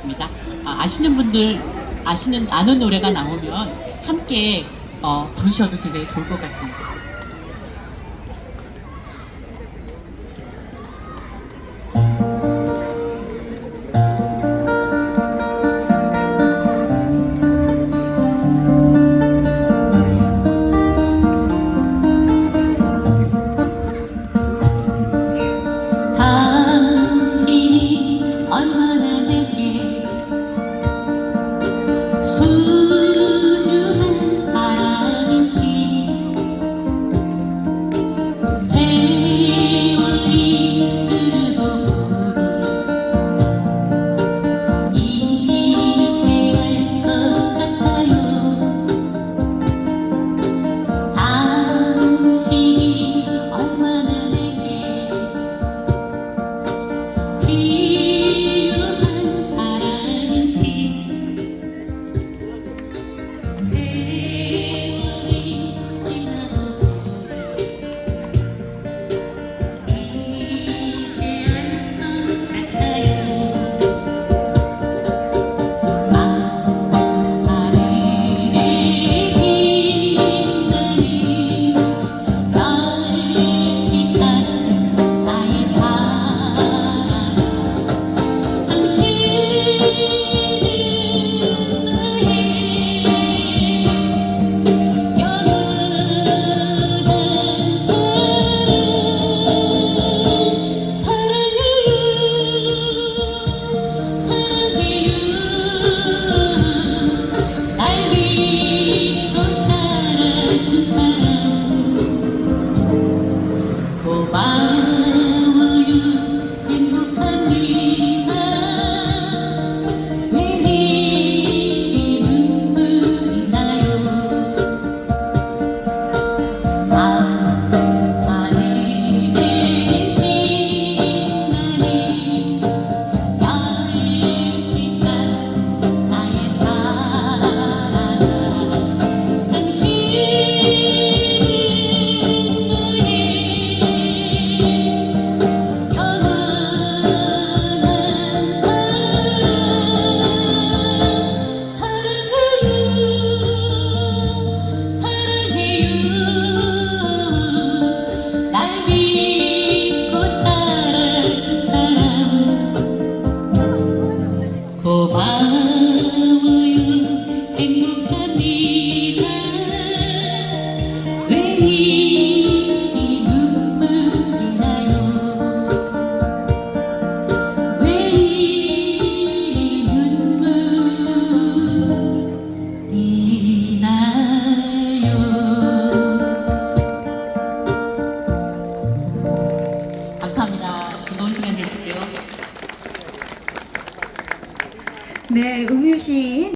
있습니다. 아, 시는 분들 아시는 아는 노래가 나오면 함께 어, 부르셔도 굉장히 좋을 것 같습니다. see. 네, 음유시인